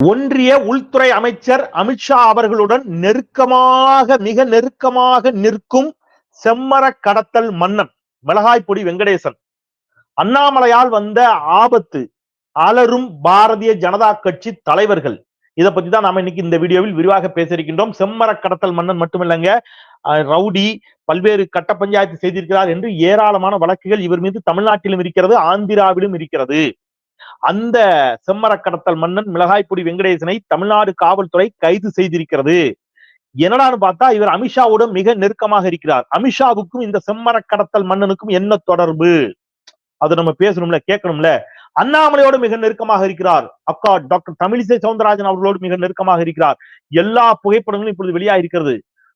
ஒன்றிய உள்துறை அமைச்சர் அமித்ஷா அவர்களுடன் நெருக்கமாக மிக நெருக்கமாக நிற்கும் செம்மர கடத்தல் மன்னன் மிளகாய்பொடி வெங்கடேசன். அண்ணாமலையால் வந்த ஆபத்து அலரும் பாரதிய ஜனதா கட்சி தலைவர்கள். இதை பத்தி தான் நாம இன்னைக்கு இந்த வீடியோவில் விரிவாக பேசியிருக்கின்றோம். செம்மர கடத்தல் மன்னன் மட்டுமில்லைங்க ரவுடி பல்வேறு கட்ட பஞ்சாயத்து செய்திருக்கிறார் என்று ஏராளமான வழக்குகள் இவர் மீது தமிழ்நாட்டிலும் இருக்கிறது ஆந்திராவிலும் இருக்கிறது. அந்த செம்மர கடத்தல் மன்னன் மிளகாய்பொடி வெங்கடேசனை தமிழ்நாடு காவல்துறை கைது செய்திருக்கிறது. என்னடான்னு பார்த்தா இவர் அமித்ஷாவுடன் மிக நெருக்கமாக இருக்கிறார். அமித்ஷாவுக்கும் இந்த செம்மர கடத்தல் மன்னனுக்கும் என்ன தொடர்பு? அது நம்ம பேசணும்ல கேட்கணும்ல. அண்ணாமலையோடு மிக நெருக்கமாக இருக்கிறார். அக்கா டாக்டர் தமிழிசை சவுந்தரராஜன் அவர்களோடு மிக நெருக்கமாக இருக்கிறார். எல்லா புகைப்படங்களும் இப்பொழுது வெளியா இருக்கிறது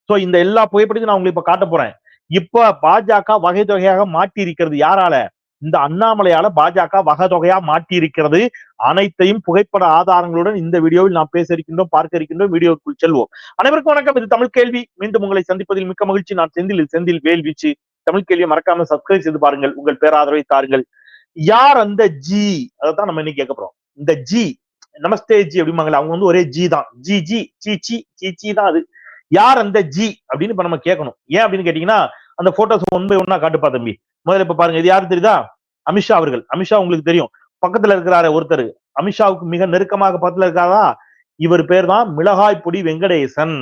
சோ இந்த எல்லா புகைப்படத்தையும் நான் உங்களுக்கு இப்ப காட்ட போறேன். இப்ப பாஜக வகை தொகையாக மாட்டி இருக்கிறது யாரால? இந்த அண்ணாமலையால பாஜக வகதொகையா மாட்டி இருக்கிறது அனைத்தையும் புகைப்பட ஆதாரங்களுடன் இந்த வீடியோவில் நாம் பேச இருக்கின்றோம் பார்க்க இருக்கின்றோம். வீடியோக்குள் செல்வோம். அனைவருக்கும் வணக்கம். இது தமிழ் கேள்வி. மீண்டும் உங்களை சந்திப்பதில் மிக்க மகிழ்ச்சி. நான் செந்தில் செந்தில் வேல்வீச்சு. தமிழ் கேள்வியை மறக்காம சப்ஸ்கிரைப் செய்து பாருங்கள். உங்கள் பேராதரவை தாருங்கள். யார் அந்த ஜி அதைத்தான் நம்ம இன்னைக்கு கேட்க போறோம். இந்த ஜி நமஸ்தே ஜி அப்படிம்பாங்களே அவங்க வந்து ஒரே ஜி தான். G G C C C C தான் அது. யார் அந்த ஜி அப்படின்னு இப்ப நம்ம கேட்கணும். ஏன் அப்படின்னு கேட்டீங்கன்னா அந்த போட்டோஸ் ஒன் பை ஒன்னா காட்டுப்பா தம்பி. முதல்ல இப்ப பாருங்க இது யாரு தெரியுதா? அமித்ஷா அவர்கள். அமித்ஷா உங்களுக்கு தெரியும். பக்கத்துல இருக்கிறாரு ஒருத்தர். அமித்ஷாவுக்கு மிக நெருக்கமாக பக்கத்துல இருக்காரா? இவர் பேர் தான் மிளகாய் பொடி வெங்கடேசன்.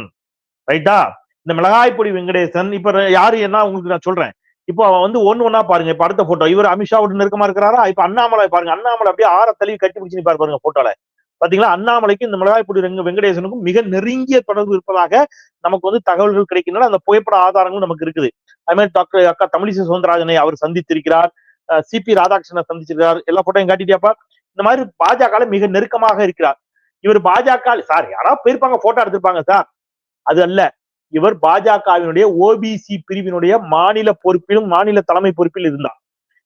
ரைட்டா இந்த மிளகாய் பொடி வெங்கடேசன் இப்ப யாரு என்ன உங்களுக்கு நான் சொல்றேன். இப்போ வந்து ஒன்னு ஒன்னா பாருங்க இப்ப அடுத்த போட்டோ இவர் அமித்ஷாவோட நெருக்கமா இருக்கிறாரா? இப்ப அண்ணாமலை பாருங்க அண்ணாமலை அப்படியே ஆற தள்ளி கட்டி பிடிச்சு பாரு பாருங்க போட்டோல பாத்தீங்களா? அண்ணாமலைக்கு இந்த மிளகாய்பொடி வெங்க வெங்கடேசனுக்கும் மிக நெருங்கிய தொடர்பு இருப்பதாக நமக்கு வந்து தகவல்கள் கிடைக்கின்றன. அந்த புகைப்பட ஆதாரங்களும் நமக்கு இருக்குது. அது மாதிரி டாக்டர் அக்கா தமிழிசை சவுந்தரராஜனை அவர் சந்தித்திருக்கிறார். சிபி ராதாகிருஷ்ணனை சந்திச்சிருக்கிறார் எல்லா போட்டோயும் காட்டிட்டியாப்பா? இந்த மாதிரி பாஜக மிக நெருக்கமாக இருக்கிறார். இவர் பாஜக சார் யாராவது போயிருப்பாங்க போட்டோ எடுத்திருப்பாங்க சார். அது அல்ல. இவர் பாஜகவினுடைய ஓபிசி பிரிவினுடைய மாநில பொறுப்பிலும் மாநில தலைமை பொறுப்பில் இருந்தார்.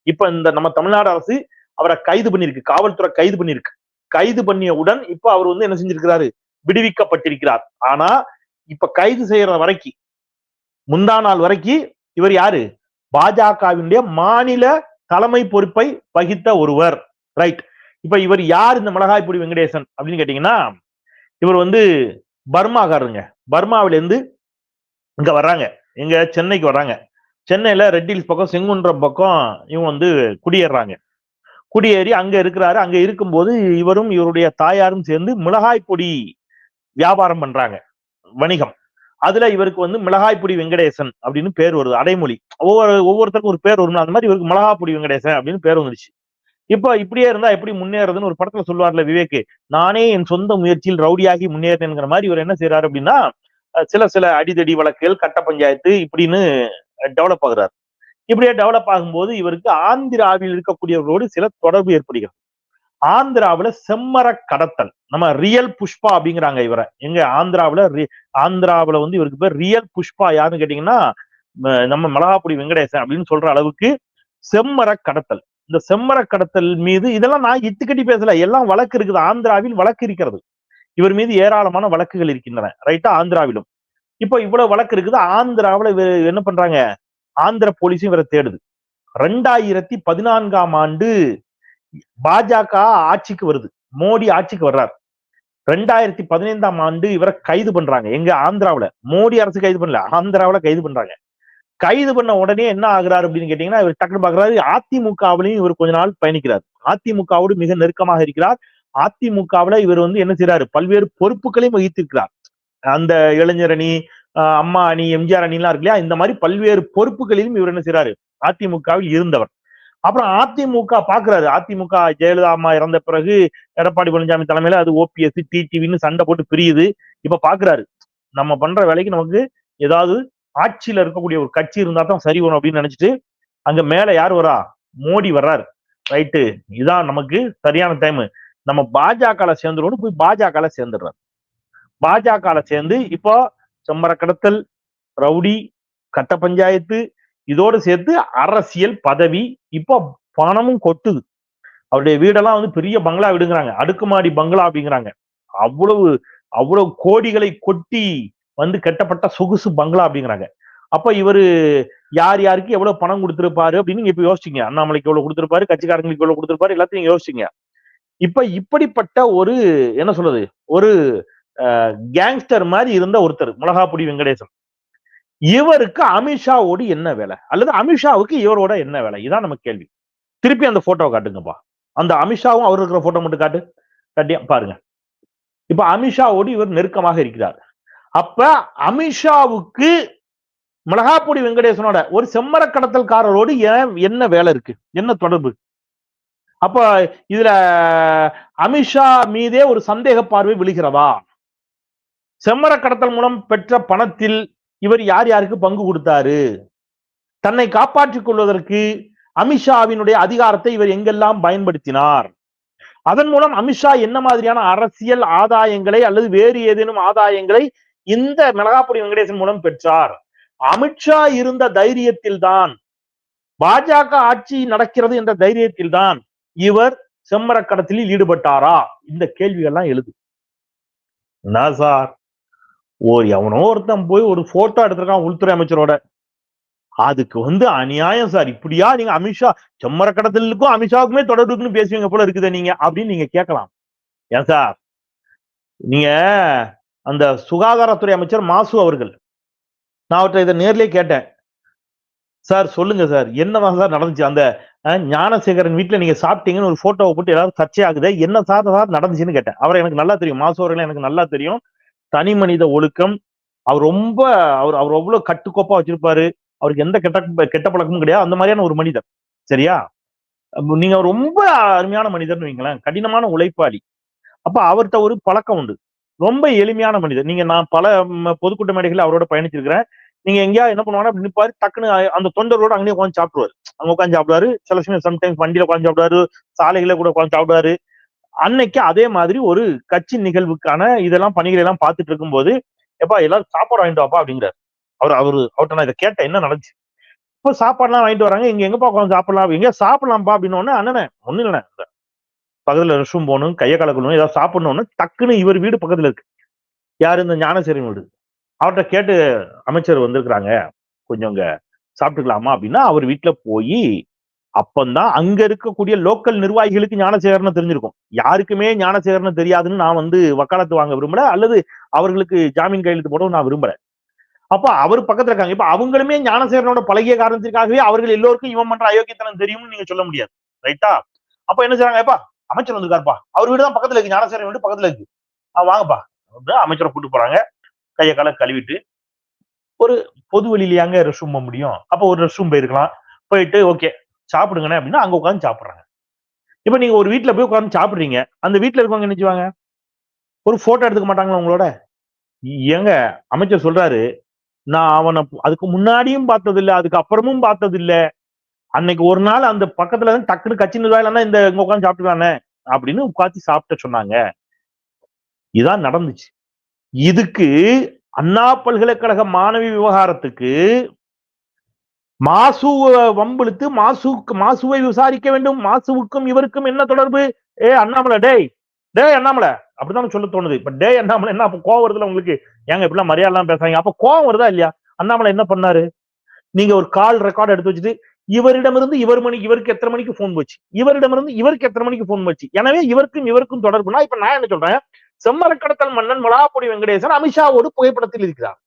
இப்ப இந்த நம்ம தமிழ்நாடு அரசு அவரை கைது பண்ணிருக்கு காவல்துறை கைது பண்ணிருக்கு கைது பண்ணியவுடன் இப்ப அவர் வந்து என்ன செஞ்சிருக்கிறாரு? விடுவிக்கப்பட்டிருக்கிறார். ஆனா இப்ப கைது செய்யற வரைக்கும் முந்தா நாள் வரைக்கும் இவர் யாரு? பாஜகவினுடைய மாநில தலைமை பொறுப்பை வகித்த ஒருவர். ரைட் இப்ப இவர் யார் இந்த மிளகாய்பொடி வெங்கடேசன் அப்படின்னு கேட்டீங்கன்னா இவர் வந்து பர்மாக்காரருங்க. பர்மாவில இருந்து இங்க வர்றாங்க. எங்க சென்னைக்கு வர்றாங்க. சென்னையில ரெட் ஹில்ஸ் பக்கம் செங்குன்றம் பக்கம் இவங்க வந்து குடியேறாங்க. குடியேறி அங்க இருக்கிறாரு. அங்க இருக்கும்போது இவரும் இவருடைய தாயாரும் சேர்ந்து மிளகாய் பொடி வியாபாரம் பண்றாங்க. வணிகம். அதுல இவருக்கு வந்து மிளகாய்புடி வெங்கடேசன் அப்படின்னு பேர் வருது அடைமொழி. ஒவ்வொரு ஒவ்வொருத்தருக்கும் ஒரு பேர் வரும் அந்த மாதிரி இவருக்கு மிளகாய்புடி வெங்கடேசன் அப்படின்னு பேர் வந்துருச்சு. இப்ப இப்படியே இருந்தா எப்படி முன்னேறதுன்னு ஒரு படத்துல சொல்லுவார்ல விவேக் நானே என் சொந்த முயற்சியில் ரவுடியாகி முன்னேறினேங்கிற மாதிரி இவர் என்ன செய்யறாரு அப்படின்னா சில சில அடிதடி வழக்குகள் கட்ட பஞ்சாயத்து இப்படின்னு டெவலப் ஆகுறாரு. இப்படியே டெவலப் ஆகும்போது இவருக்கு ஆந்திராவில் இருக்கக்கூடியவர்களோடு சில தொடர்பு ஏற்படுகிறது. ஆந்திராவில செம்மர கடத்தல். நம்ம ரியல் புஷ்பா அப்படிங்கிறாங்க இவரை. எங்க ஆந்திராவில ஆந்திராவில வந்து இவருக்கு பேர் ரியல் புஷ்பா யாருன்னு கேட்டீங்கன்னா நம்ம மிளகாப்புடி வெங்கடேசன் அப்படின்னு சொல்ற அளவுக்கு செம்மர கடத்தல். இந்த செம்மர கடத்தல் மீது இதெல்லாம் நான் இத்துக்கட்டி பேசல. எல்லாம் வழக்கு இருக்குது. ஆந்திராவில் வழக்கு இருக்கிறது. இவர் மீது ஏராளமான வழக்குகள் இருக்கின்றன. ரைட்டா ஆந்திராவிலும். இப்போ இவ்வளவு வழக்கு இருக்குது. ஆந்திராவில என்ன பண்றாங்க? ஆந்திர போலீஸும் இவரை தேடுது. ரெண்டாயிரத்தி பதினான்காம் ஆண்டு பாஜக ஆட்சிக்கு வருது. மோடி ஆட்சிக்கு வர்றார். ரெண்டாயிரத்தி பதினைந்தாம் ஆண்டு இவரை கைது பண்றாங்க. எங்க ஆந்திராவில. மோடி அரசு கைது பண்ணல. ஆந்திராவில கைது பண்றாங்க. கைது பண்ண உடனே என்ன ஆகுறாரு அப்படின்னு கேட்டீங்கன்னா இவர் டக்குனு பாக்குறாரு அதிமுகவிலையும் இவர் கொஞ்ச நாள் பயணிக்கிறார். அதிமுகவோடு மிக நெருக்கமாக இருக்கிறார். அதிமுகவுல இவர் வந்து என்ன செய்யறாரு பல்வேறு பொறுப்புகளையும் வகித்திருக்கிறார். அந்த இளைஞர் அணி அம்மா அணி எம்ஜிஆர் அணி எல்லாம் இருக்கு இல்லையா? இந்த மாதிரி பல்வேறு பொறுப்புகளிலும் இவர் என்ன செய்யறாரு அதிமுகவில் இருந்தவர். அப்புறம் அதிமுக பாக்குறாரு. அதிமுக ஜெயலலிதா அம்மா இறந்த பிறகு எடப்பாடி பழனிசாமி தலைமையில அது ஓபிஎஸ் டிடிவின்னு சண்டை போட்டு பிரியுது. இப்ப பாக்குறாரு. நம்ம பண்ற வேலைக்கு நமக்கு ஏதாவது ஆட்சியில இருக்கக்கூடிய ஒரு கட்சி இருந்தா தான் சரி வரும் அப்படின்னு நினைச்சிட்டு அங்க மேல யார் வரா? மோடி வர்றாரு. ரைட்டு. இதான் நமக்கு சரியான டைம் நம்ம பாஜகல சேர்ந்துருவோம் போய் பாஜகல சேர்ந்துடுறாரு. பாஜகல சேர்ந்து இப்போ செம்மர கடத்தல் ரவுடி கட்ட பஞ்சாயத்து இதோடு சேர்த்து அரசியல் பதவி இப்போ பணமும் கொட்டுது. அவருடைய வீடெல்லாம் வந்து பெரிய பங்களா விடுங்கிறாங்க. அடுக்குமாடி பங்களா அப்படிங்கிறாங்க. அவ்வளவு அவ்வளவு கோடிகளை கொட்டி வந்து கட்டப்பட்ட சொகுசு பங்களா அப்படிங்கிறாங்க. அப்ப இவரு யார் யாருக்கு எவ்வளவு பணம் கொடுத்திருப்பாரு அப்படின்னு இப்ப யோசிச்சிங்க. அண்ணாமலைக்கு எவ்வளவு கொடுத்திருப்பாரு கட்சிக்காரங்களுக்கு எவ்வளவு கொடுத்திருப்பாரு எல்லாத்தையும் யோசிச்சிங்க. இப்ப இப்படிப்பட்ட ஒரு என்ன சொல்றது ஒரு கேங்ஸ்டர் மாதிரி இருந்த ஒருத்தர் மிளகாப்புடி வெங்கடேசன். இவருக்கு அமித்ஷாவோடு என்ன வேலை? அல்லது அமித்ஷாவுக்கு இவரோட என்ன வேலை? இதான் நம்ம கேள்வி. திருப்பி அந்த போட்டோவை காட்டுங்கப்பா. அந்த அமித்ஷாவும் அவர் இருக்கிற போட்டோ மட்டும் காட்டு. கட்டியா பாருங்க. இப்ப அமித்ஷாவோடு இவர் நெருக்கமாக இருக்கிறார். அப்ப அமித்ஷாவுக்கு மிளகாப்பொடி வெங்கடேசனோட ஒரு செம்மர கடத்தல்காரரோடு ஏன் என்ன வேலை இருக்கு? என்ன தொடர்பு? அப்ப இதுல அமித்ஷா மீதே ஒரு சந்தேக பார்வை விழுகிறதா? செம்மர கடத்தல் மூலம் பெற்ற பணத்தில் இவர் யார் யாருக்கு பங்கு கொடுத்தாரு? தன்னை காப்பாற்றிக் கொள்வதற்கு அமித்ஷாவினுடைய அதிகாரத்தை இவர் எங்கெல்லாம் பயன்படுத்தினார்? அதன் மூலம் அமித்ஷா என்ன மாதிரியான அரசியல் ஆதாயங்களை அல்லது வேறு ஏதேனும் ஆதாயங்களை இந்த மிளகாபுரி வெங்கடேசன் மூலம் பெற்றார்? அமித்ஷா இருந்த தைரியத்தில் தான் பாஜக ஆட்சி நடக்கிறது என்ற தைரியத்தில் தான் இவர் செம்மரக்கடத்தில் ஈடுபட்டாரா? இந்த கேள்விகள்லாம் எழுது. என்ன சார்? ஒரு எவனோ ஒருத்தன் போய் ஒரு போட்டோ எடுத்திருக்கான் உள்துறை அமைச்சரோட. அதுக்கு வந்து அநியாயம் சார் இப்படியா நீங்க அமித்ஷா செம்மர கடத்தலுக்கும் அமித்ஷாவுக்குமே தொடர்பு இருக்குன்னு பேசுவீங்க போல இருக்குது நீங்க அப்படின்னு நீங்க கேட்கலாம். ஏன் சார் நீங்க அந்த சுகாதாரத்துறை அமைச்சர் மாசு அவர்கள் நான் அவர்கிட்ட இதை நேர்லயே கேட்டேன். சார் சொல்லுங்க சார் என்னதான் சார் நடந்துச்சு? அந்த ஞானசேகரன் வீட்டில் நீங்க சாப்பிட்டீங்கன்னு ஒரு போட்டோவை போட்டு எல்லாரும் சர்ச்சையாகுது என்ன சார் சார் நடந்துச்சுன்னு கேட்டேன். அவரை எனக்கு நல்லா தெரியும். மாசு அவர்கள் எனக்கு நல்லா தெரியும். தனி மனித ஒழுக்கம். அவர் ரொம்ப அவர் அவர் அவ்வளவு கட்டுக்கோப்பா வச்சிருப்பாரு. அவருக்கு எந்த கெட்ட கெட்ட பழக்கமும் கிடையாது. அந்த மாதிரியான ஒரு மனிதர். சரியா? நீங்க ரொம்ப அருமையான மனிதர்னு வைங்களேன். கடினமான உழைப்பாளி. அப்ப அவர்கிட்ட ஒரு பழக்கம் உண்டு. ரொம்ப எளிமையான மனிதர். நீங்க நான் பல பொதுக்கூட்ட மேடைகள் அவரோட பயணிச்சிருக்கிறேன். நீங்க எங்கேயா என்ன பண்ணுவாங்க அப்படின்னு நிப்பாரு டக்குன்னு அந்த தொண்டரோட அங்கேயே உட்காந்து சாப்பிடுவாரு அங்க உட்காந்து சாப்பிடுவாரு. சில சமயம் சம்டைம்ஸ் வண்டியில உட்காந்து சாப்பிடுவாரு. சாலைகளை கூட உட்காந்து சாப்பிடுவாரு. அன்னைக்கு அதே மாதிரி ஒரு கட்சி நிகழ்வுக்கான இதெல்லாம் பணிகளை எல்லாம் பார்த்துட்டு இருக்கும்போது எப்பா எல்லாரும் சாப்பாடு வாங்கிட்டு வாப்பா அப்படிங்கிறார். அவர் அவரு அவர்கிட்ட நான் இதை கேட்டேன் என்ன நடந்துச்சு? இப்போ சாப்பாடுலாம் வாங்கிட்டு வராங்க இங்க எங்கப்பா உட்காந்து சாப்பிடலாம் எங்க சாப்பிடலாம்ப்பா அப்படின்னு உடனே அண்ணனே ஒண்ணு இல்லைண்ணே. இந்த பக்கத்துல ரெஸ்ட் ரூம் போகணும் கையை கலக்கணும் ஏதாவது சாப்பிடணும்னு டக்குன்னு இவர் வீடு பக்கத்துல இருக்கு. யாரு இந்த ஞானசேரி வீடு? அவர்கிட்ட கேட்டு அமைச்சர் வந்திருக்கிறாங்க கொஞ்சம் இங்க சாப்பிட்டுக்கலாமா அப்படின்னா அவர் வீட்டுல போய் அப்பந்தான் அங்க இருக்கக்கூடிய லோக்கல் நிர்வாகிகளுக்கு ஞானசேகரன் தெரிஞ்சிருக்கும். யாருக்குமே ஞானசேகரன் தெரியாதுன்னு நான் வந்து வக்காலத்து வாங்க விரும்பல அல்லது அவர்களுக்கு ஜாமீன் கையெழுத்து போடவும் நான் விரும்பல. அப்ப அவர் பக்கத்துல இருக்காங்க. இப்ப அவங்களுமே ஞானசேகரனோட பழகிய காரணத்திற்காகவே அவர்கள் எல்லோருக்கும் இவன் பண்ற அயோக்கியத்தனம் தெரியும்னு நீங்க சொல்ல முடியாது. ரைட்டா? அப்ப என்ன செய்றாங்க? அமைச்சர் வந்திருக்காருப்பா. அவர் வீடு தான் பக்கத்துல இருக்கு. ஞானசேகரன் வீடு பக்கத்துல இருக்கு. ஆ வாங்கப்பா. அப்படின்னு அமைச்சரை கூட்டு போறாங்க. கையை காலை கழுவிட்டு ஒரு பொது வெளியிலயாங்க ரெஸ்ட் ரூம் போக முடியும். அப்ப ஒரு ரெஸ்ட் ரூம் போயிருக்கலாம். போயிட்டு ஓகே சாப்பிடுங்கண்ணே அப்படின்னா அங்க உட்காந்து சாப்பிட்றாங்க. இப்ப நீங்க ஒரு வீட்டில் போய் உட்காந்து சாப்பிடுறீங்க. அந்த வீட்டில் இருக்கவங்க என்ன செய்வாங்க? ஒரு போட்டோ எடுத்துக்க மாட்டாங்களா உங்களோட? ஏங்க அமைச்சர் சொல்றாரு நான் அவனை அதுக்கு முன்னாடியும் பார்த்தது இல்லை அதுக்கு அப்புறமும் பார்த்தது இல்லை அன்னைக்கு ஒரு நாள் அந்த பக்கத்துல இருந்து டக்குனு கட்சி இல்லைன்னா இந்த இங்க உட்காந்து சாப்பிட்டுக்கானே அப்படின்னு உட்காந்து சாப்பிட்ட சொன்னாங்க. இதான் நடந்துச்சு. இதுக்கு அண்ணா பல்கலைக்கழக மாணவி விவகாரத்துக்கு மாசு வம்பிழுத்து மாசுக்கு மாசுவை விசாரிக்க வேண்டும். மாசுவுக்கும் இவருக்கும் என்ன தொடர்பு? ஏ அண்ணாமலை டேய் டேய் அண்ணாமலை. அப்படிதான் சொல்ல தோணுது. இப்ப டே அண்ணாமலை என்ன அப்ப கோவம் வருதுல உங்களுக்கு? ஏங்க இப்படிலாம் மரியாதைலாம் பேசுறாங்க அப்ப கோவம் வருதா இல்லையா? அண்ணாமலை என்ன பண்ணாரு? நீங்க ஒரு கால் ரெக்கார்ட் எடுத்து வச்சுட்டு இவரிடமிருந்து இவர் மணிக்கு இவருக்கு எத்தனை மணிக்கு போன் போச்சு? இவரிடமிருந்து இவருக்கு எத்தனை மணிக்கு போன் போச்சு? எனவே இவருக்கும் இவருக்கும் தொடர்புனா இப்ப நான் என்ன சொல்றேன்? செம்மரக்கடத்தல் மன்னன் மலாப்பொடி வெங்கடேசன் அமித்ஷாவோடு புகைப்படத்தில் இருக்கிறார்.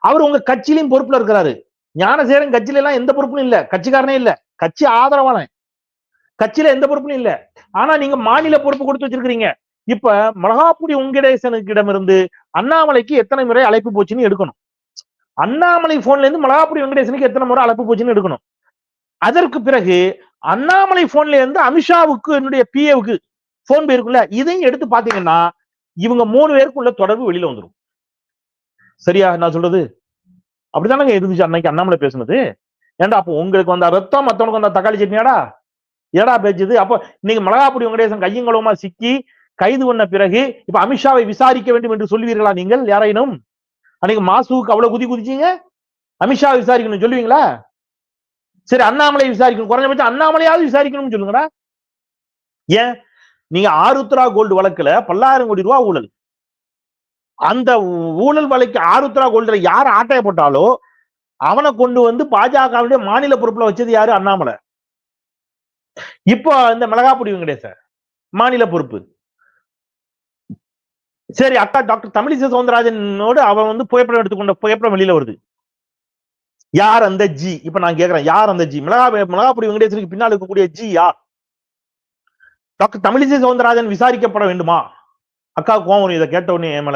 அவர் உங்க கட்சியிலும் பொறுப்புல இருக்கிறாரு. ஞானசேரன் கட்சியில எல்லாம் எந்த பொறுப்பும் இல்ல. கட்சிக்காரனே இல்ல. கட்சி ஆதரவான கட்சியில எந்த பொறுப்பும் இல்ல. ஆனா நீங்க மாநில பொறுப்பு கொடுத்து வச்சிருக்கீங்க இப்ப மலகாப்புடி வெங்கடேசனுக்கிடமிருந்து அண்ணாமலைக்கு எத்தனை முறை அழைப்பு போச்சுன்னு எடுக்கணும். அண்ணாமலை போன்ல இருந்து மலகாப்புடி வெங்கடேசனுக்கு எத்தனை முறை அழைப்பு போச்சுன்னு எடுக்கணும். அதற்கு பிறகு அண்ணாமலை போன்ல இருந்து அமித்ஷாவுக்கு என்னுடைய பிஏவுக்கு போன் போயிருக்குல்ல இதையும் எடுத்து பாத்தீங்கன்னா இவங்க மூணு பேருக்குள்ள தொடர்பு வெளியில வந்துடும் சரியா நான் சொல்றது? அப்படிதானங்க இருந்துச்சு அன்னைக்கு அண்ணாமலை பேசுனது? ஏன்டா அப்போ உங்களுக்கு வந்த ரத்தம் மத்தவனுக்கு வந்த தக்காளி சட்னியாடா? ஏடா பேச்சுது? அப்போ நீங்க மிளகாப்புடி வெங்கடேசன் கையங்களவுமா சிக்கி கைது பண்ண பிறகு இப்ப அமித்ஷாவை விசாரிக்க வேண்டும் என்று சொல்லுவீர்களா நீங்கள் யாரையினும் அன்னைக்கு மாசுவுக்கு அவ்வளவு குதி குதிச்சீங்க? அமித்ஷாவை விசாரிக்கணும் சொல்லுவீங்களா? சரி அண்ணாமலை விசாரிக்கணும். குறைஞ்சபட்சம் அண்ணாமலையாவது விசாரிக்கணும்னு சொல்லுங்கடா. ஏன்? நீங்க ஆருத்ரா கோல்டு வழக்குல பல்லாயிரம் கோடி ரூபாய் ஊழல். அந்த ஊழல் வலைக்கு ஆருத்ரா கோல்டுல யார் ஆட்டைய போட்டாலோ அவனை கொண்டு வந்து பாஜகவுடைய மாநில பொறுப்புல வச்சது யாரு? அண்ணாமலை. இப்போ இந்த மிளகாப்புடி வெங்கடேசன் மாநில பொறுப்பு. சரி அக்கா டாக்டர் தமிழிசை சவுந்தரராஜனோடு அவன் வந்து புகைப்படம் எடுத்துக்கொண்ட புகைப்படம் வெளியில வருது. யார் அந்த ஜி? இப்ப நான் கேக்குறேன் யார் அந்த ஜி? மிளகா மிளகாப்பொடி வெங்கடேசனுக்கு பின்னால் இருக்கக்கூடிய ஜி யார்? டாக்டர் தமிழிசை சவுந்தரராஜன் விசாரிக்கப்பட வேண்டுமா? அக்கா கோவம் இதை கேட்ட உடனே என்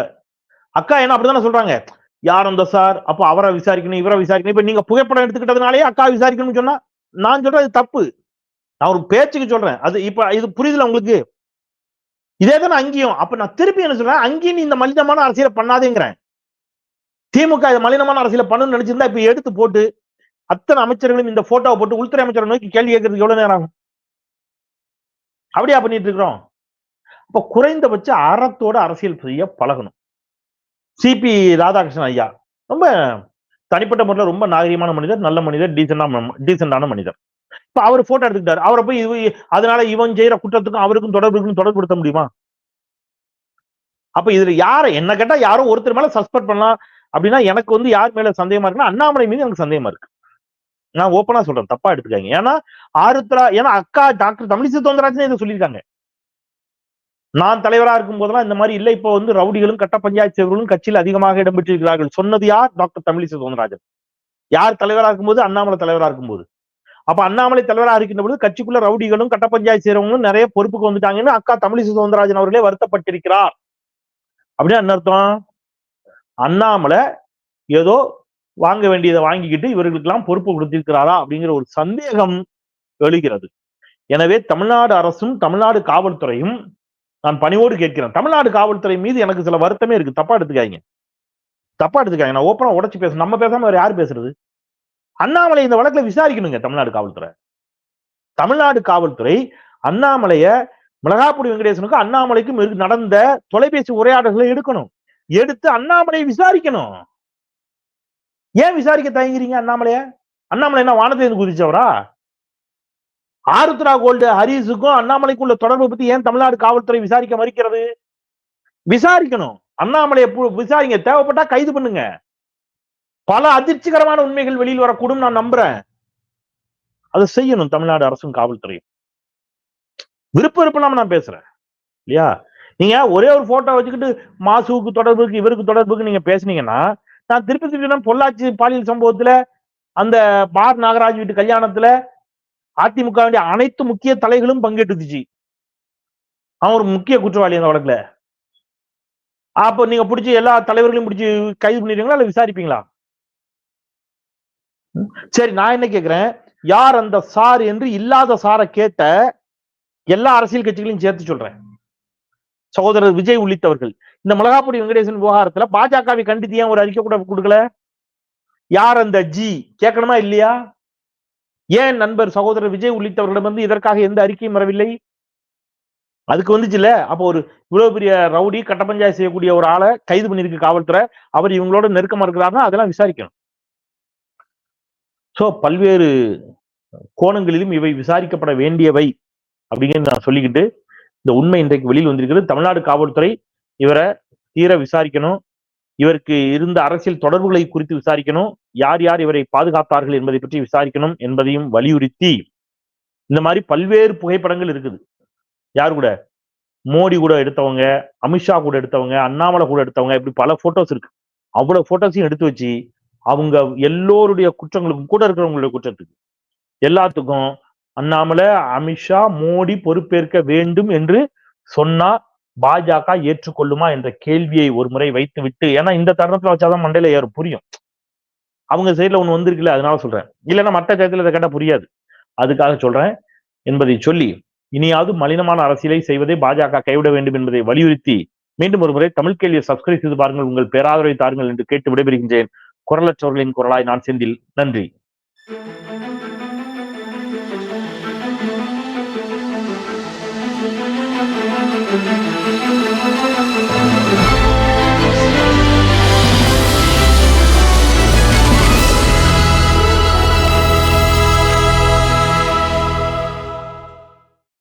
அக்கா என்ன அப்படிதானே சொல்றாங்க? யார் அந்த சார்? அப்போ அவரை விசாரிக்கணும் இவரை விசாரிக்கணும். இப்ப நீங்க புகைப்படம் எடுத்துக்கிட்டதுனாலே அக்கா விசாரிக்கணும்னு சொன்னா நான் சொல்றேன் அது தப்பு. நான் ஒரு பேச்சுக்கு சொல்றேன். அது இப்ப இது புரியுதுல உங்களுக்கு? இதே தான் அங்கேயும். அப்ப நான் திருப்பி என்ன சொல்றேன்? அங்கேயும் நீ இந்த மலினமான அரசியலை பண்ணாதேங்கிறேன். திமுக இந்த மலினமான அரசியலை பண்ணணும்னு நினைச்சிருந்தா இப்ப எடுத்து போட்டு அத்தனை அமைச்சர்களும் இந்த போட்டோவை போட்டு உள்துறை அமைச்சரை நோக்கி கேள்வி கேட்கறதுக்கு எவ்வளவு நேரம் ஆகும்? அப்படியா பண்ணிட்டு இருக்கிறோம். அப்ப குறைந்தபட்ச அறத்தோட அரசியல் செய்ய பழகணும். சிபி ராதாகிருஷ்ணன் ஐயா. ரொம்ப தனிப்பட்ட முறையில் ரொம்ப நாகரிகமான மனிதர் நல்ல மனிதர் டீசெண்டான டீசெண்டான மனிதர். இப்ப அவர் போட்டோ எடுத்துக்கிட்டாரு. அவரை போய் அதனால இவன் செய்யற குற்றத்துக்கும் அவருக்கும் தொடர்பு இருக்குன்னு தொடர்புபடுத்த முடியுமா? அப்ப இதுல யார என்ன கேட்டா யாரும் ஒருத்தர் மேல சஸ்பெண்ட் பண்ணலாம் அப்படின்னா எனக்கு வந்து யார் மேல சந்தேகமா இருக்குன்னா அண்ணாமலை மீது எனக்கு சந்தேகமா இருக்கு. நான் ஓப்பனா சொல்றேன். தப்பா எடுத்துக்காங்க ஏன்னா ஆருத்ரா ஏன்னா அக்கா டாக்டர் தமிழிசை தோந்தராஜன் இதை சொல்லியிருக்காங்க. நான் தலைவரா இருக்கும் போதெல்லாம் இந்த மாதிரி இல்ல. இப்போ வந்து ரவுடிகளும் கட்ட பஞ்சாயத்து சேவர்களும் கட்சியில் அதிகமாக இடம்பெற்றிருக்கிறார்கள் சொன்னது யார்? டாக்டர் தமிழிசை சவுந்தரராஜன். யார் தலைவரா இருக்கும்போது? அண்ணாமலை தலைவரா இருக்கும்போது. அப்ப அண்ணாமலை தலைவரா இருக்கின்ற பொழுது கட்சிக்குள்ள ரவுடிகளும் கட்ட பஞ்சாயத்து சேர்வங்களும் நிறைய பொறுப்புக்கு வந்துட்டாங்கன்னு அக்கா தமிழிசை சவுந்தரராஜன் அவர்களே வருத்தப்பட்டிருக்கிறார். அப்படின்னு என்ன அர்த்தம்? அண்ணாமலை ஏதோ வாங்க வேண்டியதை வாங்கிக்கிட்டு இவர்களுக்கெல்லாம் பொறுப்பு கொடுத்திருக்கிறாரா? அப்படிங்கிற ஒரு சந்தேகம் எழுகிறது. எனவே தமிழ்நாடு அரசும் தமிழ்நாடு காவல்துறையும் நான் பணிவோடு கேட்கிறேன். தமிழ்நாடு காவல்துறை மீது எனக்கு சில வருத்தமே இருக்கு. தப்பா எடுத்துக்காங்க தப்பா எடுத்துக்காங்க நான் ஓப்பனா உடச்சு பேச நம்ம பேசாம வேற யார் பேசுறது? அண்ணாமலை இந்த வழக்குல விசாரிக்கணுங்க தமிழ்நாடு காவல்துறை. தமிழ்நாடு காவல்துறை அண்ணாமலைய மிளகாப்புடி வெங்கடேசனுக்கும் அண்ணாமலைக்கும் நடந்த தொலைபேசி உரையாடல்களை எடுக்கணும். எடுத்து அண்ணாமலையை விசாரிக்கணும். ஏன் விசாரிக்க தயங்குறீங்க அண்ணாமலைய? அண்ணாமலை என்ன வானத்தை இருந்து குதிச்சவரா? ஆருத்ரா கோல்டு ஹரிஸுக்கும் அண்ணாமலைக்கும் உள்ள தொடர்பை பத்தி ஏன் தமிழ்நாடு காவல்துறை விசாரிக்க மறுக்கிறது? விசாரிக்கணும். அண்ணாமலையை பு- விசாரிங்க. தேவைப்பட்டா கைது பண்ணுங்க. பல அதிர்ச்சிகரமான உண்மைகள் வெளியில் வரக்கூடும் நான் நம்புறேன். அதை செய்யணும் தமிழ்நாடு அரசும் காவல்துறையும். விருப்பம் இருப்பலாம் நான் பேசுறேன். இல்லையா? நீங்க ஒரே ஒரு போட்டோ வச்சுக்கிட்டு மாசுவுக்கு தொடர்புக்கு இவருக்கு தொடர்புக்கு நீங்க பேசுனீங்கன்னா நான் திருப்பி திருப்பி பொள்ளாச்சி பாலியல் சம்பவத்துல அந்த பார் நாகராஜ் வீட்டு கல்யாணத்துல அதிமுகவுடைய அனைத்து முக்கிய தலைகளும் பங்கேற்றுச்சு அவன் ஒரு முக்கிய குற்றவாளி அந்த வழக்குல. அப்போ நீங்க பிடிச்சி எல்லா தலைவர்களையும் பிடிச்சி கைது பண்ணிடுவீங்களா இல்ல விசாரிப்பீங்களா? சரி நான் என்ன கேக்குறேன்? யார் அந்த சார் என்று இல்லாத சாரை கேட்ட எல்லா அரசியல் கட்சிகளையும் சேர்த்து சொல்றேன். சகோதரர் விஜய் உள்ளிட்டவர்கள் இந்த மிளகாப்புடி வெங்கடேசன் விவகாரத்துல பாஜகவை கண்டித்து ஏன் ஒரு அறிக்கை கூட கொடுக்கல? யார் அந்த ஜி? கேட்கணுமா இல்லையா? ஏன் நண்பர் சகோதரர் விஜய் உள்ளிட்டவர்களிடம் வந்து இதற்காக எந்த அறிக்கையும் வரவில்லை? அதுக்கு வந்துச்சுல்ல அப்போ ஒரு இவ்வளவு பெரிய ரவுடி கட்ட பஞ்சாயத்து செய்யக்கூடிய ஒரு ஆளை கைது பண்ணிருக்கு காவல்துறை. அவர் இவங்களோட நெருக்கமா இருக்கிறாருன்னா அதெல்லாம் விசாரிக்கணும். ஸோ பல்வேறு கோணங்களிலும் இவை விசாரிக்கப்பட வேண்டியவை அப்படிங்கிறது நான் சொல்லிக்கிட்டு இந்த உண்மை இன்றைக்கு வெளியில் வந்திருக்கிறது. தமிழ்நாடு காவல்துறை இவரை தீர விசாரிக்கணும். இவருக்கு இருந்த அரசியல் தொடர்புகளை குறித்து விசாரிக்கணும். யார் யார் இவரை பாதுகாத்தார்கள் என்பதை பற்றி விசாரிக்கணும் என்பதையும் வலியுறுத்தி. இந்த மாதிரி பல்வேறு புகைப்படங்கள் இருக்குது. யார் கூட? மோடி கூட எடுத்தவங்க அமித்ஷா கூட எடுத்தவங்க அண்ணாமலை கூட எடுத்தவங்க இப்படி பல போட்டோஸ் இருக்கு. அவ்வளவு போட்டோஸையும் எடுத்து வச்சு அவங்க எல்லோருடைய குற்றங்களுக்கும் கூட இருக்கிறவங்களுடைய குற்றத்துக்கு எல்லாத்துக்கும் அண்ணாமலை அமித்ஷா மோடி பொறுப்பேற்க வேண்டும் என்று சொன்னா பாஜக ஏற்றுக்கொள்ளுமா என்ற கேள்வியை ஒரு முறை வைத்து விட்டு ஏன்னா இந்த தருணத்துல வச்சாதான் மண்டையில ஏறும் புரியும். அவங்க சைடுல ஒண்ணு வந்திருக்குல்ல அதனால சொல்றேன். இல்லைன்னா மற்ற கருத்துல இதை கேட்டா புரியாது. அதுக்காக சொல்றேன். என்பதை சொல்லி இனியாவது மலினமான அரசியலை செய்வதை பாஜக கைவிட வேண்டும் என்பதை வலியுறுத்தி மீண்டும் ஒரு முறை தமிழ் கேள்வியை சப்ஸ்கிரைப் செய்து பாருங்கள் உங்கள் பேராதரவை தாருங்கள் என்று கேட்டு விடைபெறுகின்றேன். குரலற்றவர்களின் குரலாய் நான் செந்தில். நன்றி.